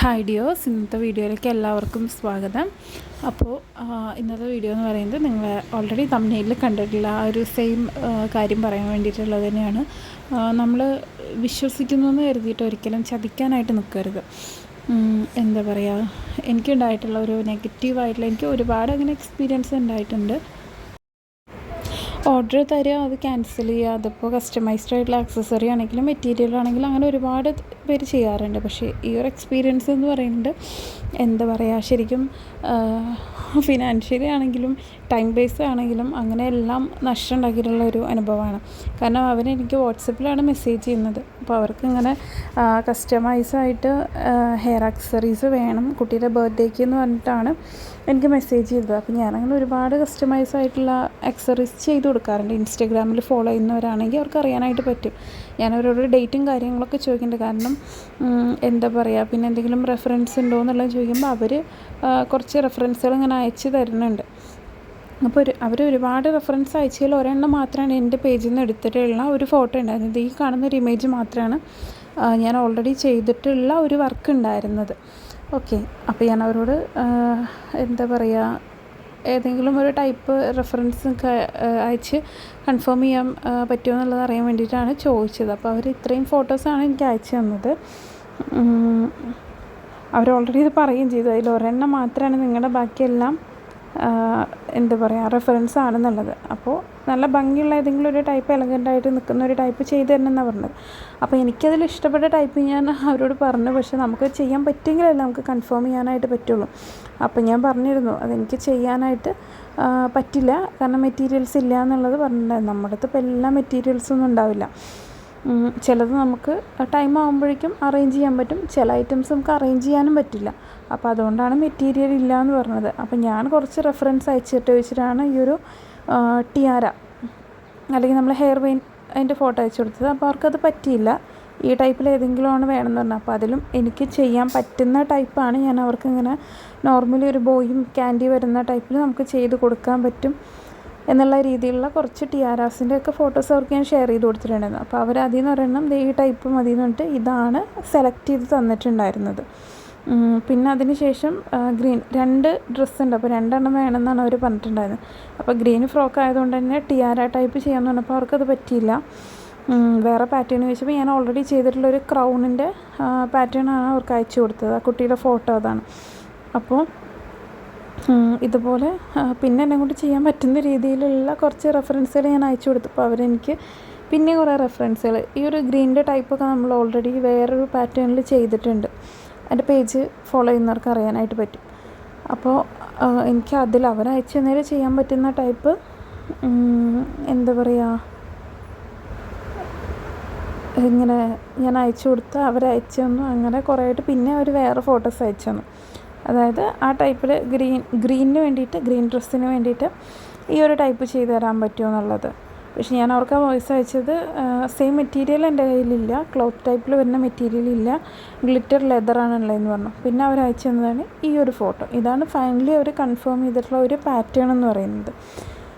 Hi ഡിയോസ് ഇന്നത്തെ വീഡിയോയിലേക്ക് എല്ലാവർക്കും സ്വാഗതം. അപ്പോൾ ഇന്നത്തെ വീഡിയോ എന്ന് പറയുന്നത് നിങ്ങൾ ഓൾറെഡി തമിഴ്നയിൽ കണ്ടിട്ടുള്ള ആ ഒരു സെയിം കാര്യം പറയാൻ വേണ്ടിയിട്ടുള്ളത് തന്നെയാണ്. നമ്മൾ വിശ്വസിക്കുന്നു എന്ന് കരുതിയിട്ട് ഒരിക്കലും ചതിക്കാനായിട്ട് നിൽക്കരുത് എന്താ പറയുക എനിക്കുണ്ടായിട്ടുള്ള ഒരു നെഗറ്റീവായിട്ടുള്ള എനിക്ക് ഒരുപാട് അങ്ങനെ എക്സ്പീരിയൻസ് ഉണ്ടായിട്ടുണ്ട്. ഓർഡർ തരിക അത് ക്യാൻസൽ ചെയ്യുക അതിപ്പോൾ കസ്റ്റമൈസ്ഡ് ആയിട്ടുള്ള ആക്സസറി ആണെങ്കിലും മെറ്റീരിയൽ ആണെങ്കിലും അങ്ങനെ ഒരുപാട് പേര് ചെയ്യാറുണ്ട്. പക്ഷേ ഈ ഒരു എക്സ്പീരിയൻസ് എന്ന് പറയുന്നത് എന്താ പറയുക ശരിക്കും ഫിനാൻഷ്യലി ആണെങ്കിലും ടൈം ബേസ് ആണെങ്കിലും അങ്ങനെ എല്ലാം നഷ്ടം ഉണ്ടാക്കിയിട്ടുള്ള ഒരു അനുഭവമാണ്. കാരണം അവരെനിക്ക് വാട്സപ്പിലാണ് മെസ്സേജ് ചെയ്യുന്നത്. അപ്പോൾ അവർക്ക് ഇങ്ങനെ കസ്റ്റമൈസായിട്ട് ഹെയർ ആക്സസറീസ് വേണം. കുട്ടിയുടെ ബർത്ത്ഡേക്ക് എന്ന് പറഞ്ഞിട്ടാണ് എനിക്ക് മെസ്സേജ് ചെയ്തത്. അപ്പോൾ ഞാനങ്ങനെ ഒരുപാട് കസ്റ്റമൈസ് ആയിട്ടുള്ള ആക്സറീസ് ചെയ്ത് കൊടുക്കാറുണ്ട്. ഇൻസ്റ്റഗ്രാമിൽ ഫോളോ ചെയ്യുന്നവരാണെങ്കിൽ അവർക്ക് അറിയാനായിട്ട് പറ്റും. ഞാൻ അവരോട് ഡേറ്റും കാര്യങ്ങളൊക്കെ ചോദിക്കുന്നുണ്ട്. കാരണം എന്താ പറയുക പിന്നെ എന്തെങ്കിലും റെഫറൻസ് ഉണ്ടോ എന്നുള്ളത് ചോദിക്കുമ്പോൾ അവർ കുറച്ച് റെഫറൻസുകൾ ഇങ്ങനെ അയച്ച് തരുന്നുണ്ട്. അപ്പോൾ ഒരു അവർ ഒരുപാട് റെഫറൻസ് അയച്ചതിൽ ഒരെണ്ണം മാത്രമാണ് എന്റെ പേജിൽ നിന്ന് എടുത്തിട്ടുള്ള ഒരു ഫോട്ടോ ഉണ്ടായിരുന്നത്. ഈ കാണുന്ന ഒരു ഇമേജ് മാത്രമാണ് ഞാൻ ഓൾറെഡി ചെയ്തിട്ടുള്ള ഒരു വർക്ക് ഉണ്ടായിരുന്നത്. ഓക്കെ അപ്പോൾ ഞാൻ അവരോട് എന്താ പറയുക ഏതെങ്കിലും ഒരു ടൈപ്പ് റെഫറൻസ് അയച്ച് കൺഫേം ചെയ്യാൻ പറ്റുമോ എന്നുള്ളത് അറിയാൻ വേണ്ടിയിട്ടാണ് ചോദിച്ചത്. അപ്പോൾ അവർ ഇത്രയും ഫോട്ടോസാണ് എനിക്ക് അയച്ചു തന്നത്. അവർ ഓൾറെഡി ഇത് പറയുകയും ചെയ്തു. അതിൽ ഒരെണ്ണം മാത്രമാണ് നിങ്ങളുടെ ബാക്കിയെല്ലാം എന്താ പറയുക റെഫറൻസ് ആണെന്നുള്ളത്. അപ്പോൾ നല്ല ഭംഗിയുള്ള ഏതെങ്കിലും ഒരു ടൈപ്പ് എലഗന്റായിട്ട് നിൽക്കുന്ന ഒരു ടൈപ്പ് ചെയ്ത് തരണം എന്നാണ് പറഞ്ഞത്. അപ്പോൾ എനിക്കതിൽ ഇഷ്ടപ്പെട്ട ടൈപ്പ് ഞാൻ അവരോട് പറഞ്ഞു. പക്ഷേ നമുക്ക് ചെയ്യാൻ പറ്റുമെങ്കിലല്ല നമുക്ക് കൺഫേം ചെയ്യാനായിട്ട് പറ്റുള്ളൂ. അപ്പോൾ ഞാൻ പറഞ്ഞിരുന്നു അതെനിക്ക് ചെയ്യാനായിട്ട് പറ്റില്ല. കാരണം മെറ്റീരിയൽസ് ഇല്ല എന്നുള്ളത് പറഞ്ഞിട്ടുണ്ടായിരുന്നു. നമ്മുടെ അടുത്ത് ഇപ്പോൾ എല്ലാ മെറ്റീരിയൽസൊന്നും ഉണ്ടാവില്ല. ചിലത് നമുക്ക് ടൈം ആകുമ്പോഴേക്കും അറേഞ്ച് ചെയ്യാൻ പറ്റും. ചില ഐറ്റംസ് നമുക്ക് അറേഞ്ച് ചെയ്യാനും പറ്റില്ല. അപ്പോൾ അതുകൊണ്ടാണ് മെറ്റീരിയൽ ഇല്ല എന്ന് പറഞ്ഞത്. അപ്പോൾ ഞാൻ കുറച്ച് റെഫറൻസ് അയച്ചിട്ട് വെച്ചിട്ടാണ് ഈ ഒരു ടിയാര അല്ലെങ്കിൽ നമ്മൾ ഹെയർ വെയിൻ അതിന്റെ ഫോട്ടോ അയച്ചു കൊടുത്തത്. അപ്പോൾ അവർക്കത് പറ്റിയില്ല. ഈ ടൈപ്പിൽ ഏതെങ്കിലും ആണ് വേണമെന്ന് പറഞ്ഞു അപ്പോൾ അതിലും എനിക്ക് ചെയ്യാൻ പറ്റുന്ന ടൈപ്പാണ് ഞാൻ അവർക്ക് ഇങ്ങനെ നോർമലി ഒരു ബോയും ക്യാൻഡി വരുന്ന ടൈപ്പിൽ നമുക്ക് ചെയ്ത് കൊടുക്കാൻ പറ്റും എന്നുള്ള രീതിയിലുള്ള കുറച്ച് ടിയാരാസിന്റെ ഒക്കെ ഫോട്ടോസ് അവർക്ക് ഞാൻ ഷെയർ ചെയ്ത് കൊടുത്തിട്ടുണ്ടായിരുന്നു. അപ്പോൾ അവർ അതിൽ നിന്ന് പറയണം ഈ ടൈപ്പ് മതി എന്ന് പറഞ്ഞിട്ട് ഇതാണ് സെലക്ട് ചെയ്ത് തന്നിട്ടുണ്ടായിരുന്നത്. പിന്നെ അതിന് ശേഷം ഗ്രീൻ രണ്ട് ഡ്രസ്സ് ഉണ്ട് അപ്പോൾ രണ്ടെണ്ണം വേണമെന്നാണ് അവർ പറഞ്ഞിട്ടുണ്ടായിരുന്നത്. അപ്പോൾ ഗ്രീൻ ഫ്രോക്ക് ആയതുകൊണ്ട് തന്നെ ടിയാര ടൈപ്പ് ചെയ്യാമെന്ന് പറഞ്ഞപ്പോൾ അവർക്കത് പറ്റിയില്ല. വേറെ പാറ്റേൺ ചോദിച്ചപ്പോൾ ഞാൻ ഓൾറെഡി ചെയ്തിട്ടുള്ള ഒരു ക്രൗണിന്റെ പാറ്റേൺ ആണ് അവർക്ക് അയച്ചു കൊടുത്തത്. ആ കുട്ടിയുടെ ഫോട്ടോ അതാണ്. അപ്പോൾ ഇതുപോലെ പിന്നെ എന്നെ കൊണ്ട് ചെയ്യാൻ പറ്റുന്ന രീതിയിലുള്ള കുറച്ച് റെഫറൻസുകൾ ഞാൻ അയച്ചു കൊടുത്തപ്പോൾ അവരെനിക്ക് പിന്നെ കുറേ റെഫറൻസുകൾ ഈ ഒരു ഗ്രീനിന്റെ ടൈപ്പൊക്കെ നമ്മൾ ഓൾറെഡി വേറൊരു പാറ്റേണിൽ ചെയ്തിട്ടുണ്ട്. എന്റെ പേജ് ഫോളോ ചെയ്യുന്നവർക്ക് അറിയാനായിട്ട് പറ്റും. അപ്പോൾ എനിക്ക് അതിൽ അവരയച്ച നേരെ ചെയ്യാൻ പറ്റുന്ന ടൈപ്പ് എന്താ പറയുക ഇങ്ങനെ ഞാൻ അയച്ചു കൊടുത്ത് അവർ അയച്ചു തന്നു. അങ്ങനെ കുറേ ആയിട്ട് പിന്നെ അവർ വേറെ ഫോട്ടോസ് അയച്ചു തന്നു. അതായത് ആ ടൈപ്പിൽ ഗ്രീൻ ഗ്രീനിന് വേണ്ടിയിട്ട് ഗ്രീൻ ഡ്രസ്സിന് വേണ്ടിയിട്ട് ഈ ഒരു ടൈപ്പ് ചെയ്തു തരാൻ പറ്റുമോ എന്നുള്ളത്. പക്ഷെ ഞാൻ അവർക്ക് ആ വോയിസ് അയച്ചത് സെയിം മെറ്റീരിയൽ എന്റെ കയ്യിലില്ല. ക്ലോത്ത് ടൈപ്പിൽ വരുന്ന മെറ്റീരിയൽ ഇല്ല. ഗ്ലിറ്റർ ലെതറാണ് ഉള്ളതെന്ന് പറഞ്ഞു. പിന്നെ അവർ അയച്ചു തന്നതാണ് ഈ ഒരു ഫോട്ടോ ഇതാണ് ഫൈനലി അവർ കൺഫേം ചെയ്തിട്ടുള്ള ഒരു പാറ്റേൺ എന്ന് പറയുന്നത്.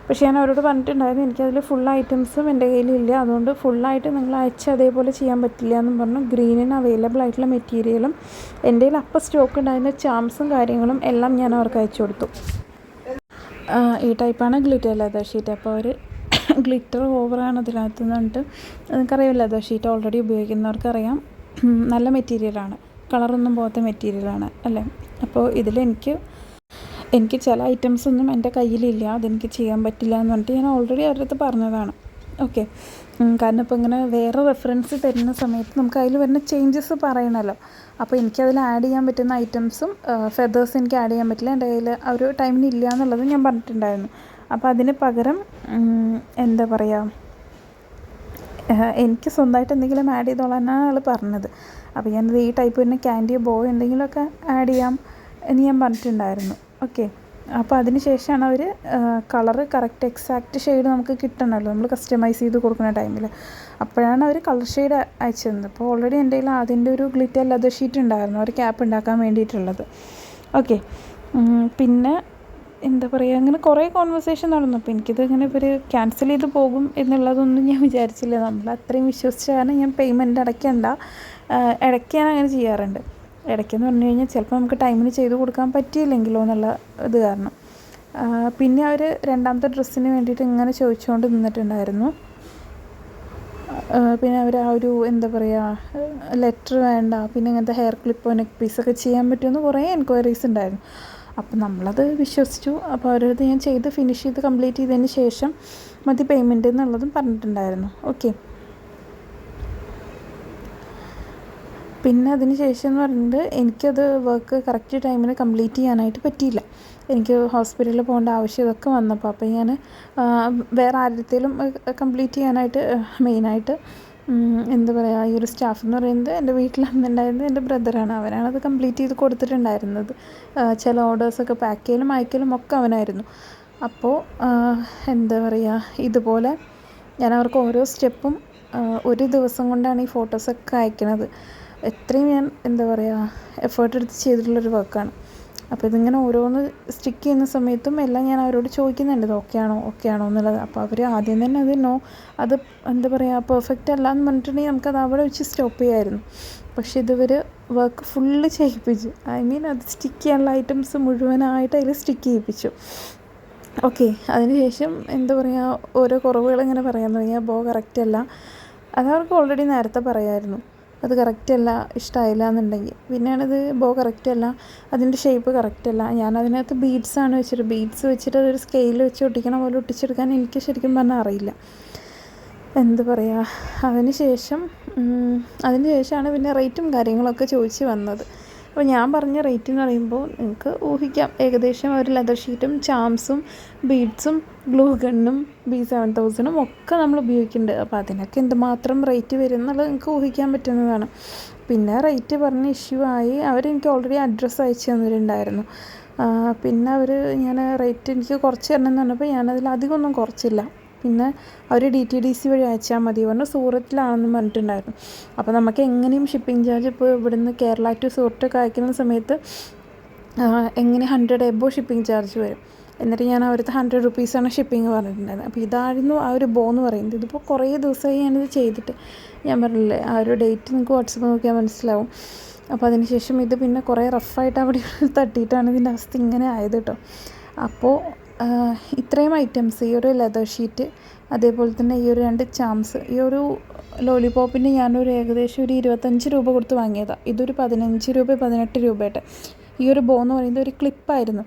പക്ഷേ ഞാൻ അവരോട് പറഞ്ഞിട്ടുണ്ടായിരുന്നു എനിക്കതിൽ ഫുൾ ഐറ്റംസും എന്റെ കയ്യിലില്ല. അതുകൊണ്ട് ഫുള്ളായിട്ട് നിങ്ങൾ അയച്ച് അതേപോലെ ചെയ്യാൻ പറ്റില്ല എന്നും പറഞ്ഞു. ഗ്രീനിന് അവൈലബിൾ ആയിട്ടുള്ള മെറ്റീരിയലും എന്റെ കയ്യിൽ അപ്പം സ്റ്റോക്ക് ഉണ്ടായിരുന്ന ചാംസും കാര്യങ്ങളും എല്ലാം ഞാൻ അവർക്ക് അയച്ചു കൊടുത്തു. ഈ ടൈപ്പാണ് ഗ്ലിറ്റർ ലെതർ ഷീറ്റ് അപ്പോൾ അവർ ഗ്ലിറ്റർ ഓവറാണ് അതിനകത്ത് നിന്നിട്ട്. നിങ്ങൾക്കറിയില്ല അതോ ഷീറ്റ് ഓൾറെഡി ഉപയോഗിക്കുന്നവർക്കറിയാം. നല്ല മെറ്റീരിയലാണ് കളറൊന്നും പോകാത്ത മെറ്റീരിയലാണ് അല്ലേ? അപ്പോൾ ഇതിലെനിക്ക് എനിക്ക് ചില ഐറ്റംസ് ഒന്നും എന്റെ കയ്യിലില്ല. അതെനിക്ക് ചെയ്യാൻ പറ്റില്ല എന്ന് പറഞ്ഞിട്ട് ഞാൻ ഓൾറെഡി അവരുടെ അടുത്ത് പറഞ്ഞതാണ്. ഓക്കെ കാരണം ഇപ്പോൾ ഇങ്ങനെ വേറെ റെഫറൻസ് തരുന്ന സമയത്ത് നമുക്ക് അതിൽ വരുന്ന ചേഞ്ചസ് പറയണമല്ലോ അപ്പോൾ എനിക്കതിൽ ആഡ് ചെയ്യാൻ പറ്റുന്ന ഐറ്റംസും ഫെദേഴ്സ് എനിക്ക് ആഡ് ചെയ്യാൻ പറ്റില്ല. എന്റെ കയ്യിൽ ആ ഒരു ടൈമിന് ഇല്ല എന്നുള്ളത് ഞാൻ പറഞ്ഞിട്ടുണ്ടായിരുന്നു. അപ്പോൾ അതിന് പകരം എന്താ പറയുക എനിക്ക് സ്വന്തമായിട്ട് എന്തെങ്കിലും ആഡ് ചെയ്തോളാനാണ് ആൾ പറഞ്ഞത്. അപ്പോൾ ഞാനത് ഈ ടൈപ്പ് തന്നെ ക്യാൻഡിയോ ബോ എന്തെങ്കിലുമൊക്കെ ആഡ് ചെയ്യാം എന്ന് ഞാൻ പറഞ്ഞിട്ടുണ്ടായിരുന്നു. ഓക്കെ അപ്പോൾ അതിന് ശേഷമാണ് അവർ കളറ് കറക്റ്റ് എക്സാക്റ്റ് ഷെയ്ഡ് നമുക്ക് കിട്ടണമല്ലോ നമ്മൾ കസ്റ്റമൈസ് ചെയ്ത് കൊടുക്കുന്ന ടൈമിൽ അപ്പോഴാണ് അവർ കളർ ഷെയ്ഡ് അയച്ചു തന്നത്. അപ്പോൾ ഓൾറെഡി എന്റെ കയ്യിൽ അതിന്റെ ഒരു ഗ്ലിറ്റർ ലെതർ ഷീറ്റ് ഉണ്ടായിരുന്നു. ഒരു ക്യാപ്പ് ഉണ്ടാക്കാൻ വേണ്ടിയിട്ടുള്ളത്. ഓക്കെ പിന്നെ എന്താ പറയുക അങ്ങനെ കുറേ കോൺവെർസേഷൻ നടന്നു. അപ്പോൾ എനിക്കിത് ഇങ്ങനെ ഇവർ ക്യാൻസൽ ചെയ്ത് പോകും എന്നുള്ളതൊന്നും ഞാൻ വിചാരിച്ചില്ല. നമ്മൾ അത്രയും വിശ്വസിച്ച കാരണം ഞാൻ പേയ്മെന്റ് അടയ്ക്കണ്ട. ഇടയ്ക്ക് ഞാൻ അങ്ങനെ ചെയ്യാറുണ്ട്. ഇടയ്ക്കെന്ന് പറഞ്ഞു കഴിഞ്ഞാൽ ചിലപ്പോൾ നമുക്ക് ടൈമിന് ചെയ്ത് കൊടുക്കാൻ പറ്റിയില്ലെങ്കിലോ എന്നുള്ള ഇത് കാരണം. പിന്നെ അവർ രണ്ടാമത്തെ ഡ്രസ്സിന് വേണ്ടിയിട്ട് ഇങ്ങനെ ചോദിച്ചുകൊണ്ട് നിന്നിട്ടുണ്ടായിരുന്നു. പിന്നെ അവർ ആ ഒരു എന്താ പറയുക ലെറ്റർ വേണ്ട പിന്നെ ഇങ്ങനത്തെ ഹെയർ ക്ലിപ്പോ നെക്ക് പീസൊക്കെ ചെയ്യാൻ പറ്റുമെന്ന് കുറേ എൻക്വയറീസ് ഉണ്ടായിരുന്നു. അപ്പം നമ്മളത് വിശ്വസിച്ചു. അപ്പോൾ അവരത് ഞാൻ ചെയ്ത് ഫിനിഷ് ചെയ്ത് കംപ്ലീറ്റ് ചെയ്തതിന് ശേഷം മതി പേയ്മെന്റ് എന്നുള്ളതും പറഞ്ഞിട്ടുണ്ടായിരുന്നു. ഓക്കെ പിന്നെ അതിന് ശേഷം എന്ന് പറഞ്ഞിട്ട് എനിക്കത് വർക്ക് കറക്റ്റ് ടൈമിന് കംപ്ലീറ്റ് ചെയ്യാനായിട്ട് പറ്റിയില്ല. എനിക്ക് ഹോസ്പിറ്റലിൽ പോകേണ്ട ആവശ്യം ഇതൊക്കെ വന്നപ്പോൾ അപ്പോൾ ഞാൻ വേറെ ആരുടെ കംപ്ലീറ്റ് ചെയ്യാനായിട്ട് മെയിനായിട്ട് എന്താ പറയുക ഈ ഒരു സ്റ്റാഫ് എന്ന് പറയുന്നത് എന്റെ വീട്ടിൽ അന്നുണ്ടായിരുന്നത് എന്റെ ബ്രദറാണ് അവനാണ് അത് കംപ്ലീറ്റ് ചെയ്ത് കൊടുത്തിട്ടുണ്ടായിരുന്നത്. ചില ഓർഡേഴ്സൊക്കെ പാക്ക് ചെയ്യലും അയക്കലും ഒക്കെ അവനായിരുന്നു. അപ്പോൾ എന്താ പറയുക ഇതുപോലെ ഞാൻ അവർക്ക് ഓരോ സ്റ്റെപ്പും ഒരു ദിവസം കൊണ്ടാണ് ഈ ഫോട്ടോസൊക്കെ അയക്കണത്. എത്രയും ഞാൻ എന്താ പറയുക എഫേർട്ട് എടുത്ത് ചെയ്തിട്ടുള്ളൊരു വർക്കാണ് അപ്പോൾ ഇതിങ്ങനെ ഓരോന്ന് സ്റ്റിക്ക് ചെയ്യുന്ന സമയത്തും എല്ലാം ഞാൻ അവരോട് ചോദിക്കുന്നുണ്ട് ഇത് ഓക്കെ ആണോ ഓക്കെ ആണോ എന്നുള്ളത്. അപ്പോൾ അവർ ആദ്യം തന്നെ അത് നോ അത് എന്താ പറയുക പെർഫെക്റ്റ് അല്ല എന്ന് പറഞ്ഞിട്ടുണ്ടെങ്കിൽ നമുക്കത് അവിടെ വെച്ച് സ്റ്റോപ്പ് ചെയ്യായിരുന്നു. പക്ഷേ ഇതുവർ വർക്ക് ഫുള്ള് ചെയ്യിപ്പിച്ചു ഐ മീൻ അത് സ്റ്റിക്ക് ചെയ്യാനുള്ള ഐറ്റംസ് മുഴുവനായിട്ട് അതിൽ സ്റ്റിക്ക് ചെയ്യിപ്പിച്ചു. ഓക്കെ അതിനുശേഷം എന്താ പറയുക ഓരോ കുറവുകൾ ഇങ്ങനെ പറയാൻ തുടങ്ങിയാൽ ബോ കറക്റ്റ് അല്ല. അത് അവർക്ക് ഓൾറെഡി നേരത്തെ പറയായിരുന്നു. അത് കറക്റ്റ് അല്ല ഇഷ്ടമായില്ല എന്നുണ്ടെങ്കിൽ. പിന്നെയാണിത് ബോ കറക്റ്റ് അല്ല അതിന്റെ ഷേപ്പ് കറക്റ്റ് അല്ല. ഞാൻ അതിനകത്ത് ബീഡ്സ് ആണ് വെച്ചിട്ട് ബീഡ്സ് വെച്ചിട്ട് അതൊരു സ്കെയിൽ വെച്ച് ഒട്ടിക്കണ പോലെ ഒട്ടിച്ചെടുക്കാൻ എനിക്ക് ശരിക്കും പറഞ്ഞാൽ അറിയില്ല. എന്ത് പറയുക അതിന് ശേഷം അതിന് ശേഷമാണ് പിന്നെ റേറ്റും കാര്യങ്ങളൊക്കെ ചോദിച്ച് വന്നത്. അപ്പോൾ ഞാൻ പറഞ്ഞ റേറ്റ് എന്ന് പറയുമ്പോൾ നിങ്ങൾക്ക് ഊഹിക്കാം. ഏകദേശം ഒരു ലെതർ ഷീറ്റും ചാംസും ബീഡ്സും ഗ്ലൂ ഗണ്ണും ബി സെവൻ തൗസൻഡും ഒക്കെ നമ്മൾ ഉപയോഗിക്കുന്നുണ്ട്. അപ്പോൾ അതിനൊക്കെ എന്തുമാത്രം റേറ്റ് വരും എന്നുള്ളത് നിങ്ങൾക്ക് ഊഹിക്കാൻ പറ്റുന്നതാണ്. പിന്നെ റേറ്റ് പറഞ്ഞ ഇഷ്യൂ ആയി അവരെനിക്ക് ഓൾറെഡി അഡ്രസ്സ് അയച്ചു തന്നിട്ടുണ്ടായിരുന്നു. പിന്നെ അവർ ഞാൻ റേറ്റ് എനിക്ക് കുറച്ച് തരണം എന്ന് പറഞ്ഞപ്പോൾ ഞാനതിൽ അധികമൊന്നും കുറച്ചില്ല. പിന്നെ അവർ ഡി ടി ഡി സി വഴി അയച്ചാൽ മതി. പറഞ്ഞു സൂറത്തിലാണെന്ന് പറഞ്ഞിട്ടുണ്ടായിരുന്നു. അപ്പോൾ നമുക്ക് എങ്ങനെയും ഷിപ്പിംഗ് ചാർജ് ഇപ്പോൾ ഇവിടുന്ന് കേരള ടു സൂറത്തൊക്കെ അയക്കുന്ന സമയത്ത് എങ്ങനെ ഹൺഡ്രഡ് എബോ ഷിപ്പിംഗ് ചാർജ് വരും. എന്നിട്ട് ഞാൻ അവരുടെ ഹൺഡ്രഡ് റുപ്പീസാണ് ഷിപ്പിംഗ് പറഞ്ഞിട്ടുണ്ടായിരുന്നത്. അപ്പോൾ ഇതായിരുന്നു ആ ഒരു ബോ എന്ന് പറയുന്നത്. ഇതിപ്പോൾ കുറേ ദിവസമായി ഞാനിത് ചെയ്തിട്ട്. ഞാൻ പറഞ്ഞില്ലേ ആ ഒരു ഡേറ്റ് നിങ്ങൾക്ക് വാട്സപ്പ് നോക്കിയാൽ മനസ്സിലാവും. അപ്പോൾ അതിനുശേഷം ഇത് പിന്നെ കുറേ റഫായിട്ട് അവിടെ തട്ടിയിട്ടാണ് ഇതിന്റെ അവസ്ഥ ഇങ്ങനെ ആയത് കേട്ടോ അപ്പോൾ ഇത്രയും ഐറ്റംസ് ഈ ഒരു ലെതർ ഷീറ്റ് അതേപോലെ തന്നെ ഈ ഒരു രണ്ട് ചാംസ് ഈ ഒരു ലോലിപോപ്പിന് ഞാനൊരു ഏകദേശം ഒരു ഇരുപത്തഞ്ച് രൂപ കൊടുത്ത് വാങ്ങിയതാണ് ഇതൊരു പതിനഞ്ച് രൂപ പതിനെട്ട് രൂപയുടെ ഈ ഒരു ബോ എന്ന് പറയുന്നത് ഒരു ക്ലിപ്പായിരുന്നു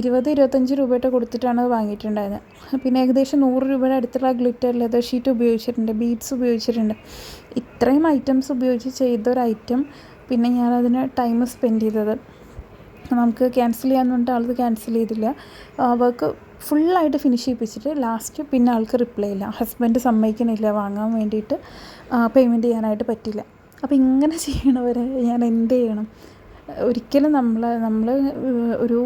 ഇരുപത് ഇരുപത്തഞ്ച് രൂപയുടെ കൊടുത്തിട്ടാണ് വാങ്ങിയിട്ടുണ്ടായിരുന്നത്. പിന്നെ ഏകദേശം നൂറ് രൂപയുടെ അടുത്തുള്ള ഗ്ലിറ്റർ ലെതർ ഷീറ്റ് ഉപയോഗിച്ചിട്ടുണ്ട് ബീഡ്സ് ഉപയോഗിച്ചിട്ടുണ്ട്. ഇത്രയും ഐറ്റംസ് ഉപയോഗിച്ച് ചെയ്തൊരു ഐറ്റം പിന്നെ ഞാനതിന് ടൈം സ്പെൻഡ് ചെയ്തത്. നമുക്ക് ക്യാൻസൽ ചെയ്യാന്ന് പറഞ്ഞിട്ട് ആൾക്ക് ക്യാൻസൽ ചെയ്തില്ല. വർക്ക് ഫുള്ളായിട്ട് ഫിനിഷ് ചെയ്യിപ്പിച്ചിട്ട് ലാസ്റ്റ് പിന്നെ ആൾക്ക് റിപ്ലൈ ഇല്ല. ഹസ്ബൻഡ് സമ്മതിക്കണില്ല. വാങ്ങാൻ വേണ്ടിയിട്ട് പേയ്മെന്റ് ചെയ്യാനായിട്ട് പറ്റില്ല. അപ്പോൾ ഇങ്ങനെ ചെയ്യണവരെ ഞാൻ എന്ത് ചെയ്യണം? ഒരിക്കലും നമ്മൾ നമ്മൾ ഒരു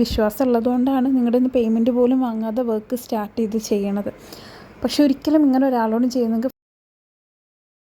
വിശ്വാസം ഉള്ളതുകൊണ്ടാണ് നിങ്ങളുടെ നിന്ന് പേയ്മെന്റ് പോലും വാങ്ങാതെ വർക്ക് സ്റ്റാർട്ട് ചെയ്ത് ചെയ്യണത്. പക്ഷെ ഒരിക്കലും ഇങ്ങനെ ഒരാളോടും ചെയ്യുന്നെങ്കിൽ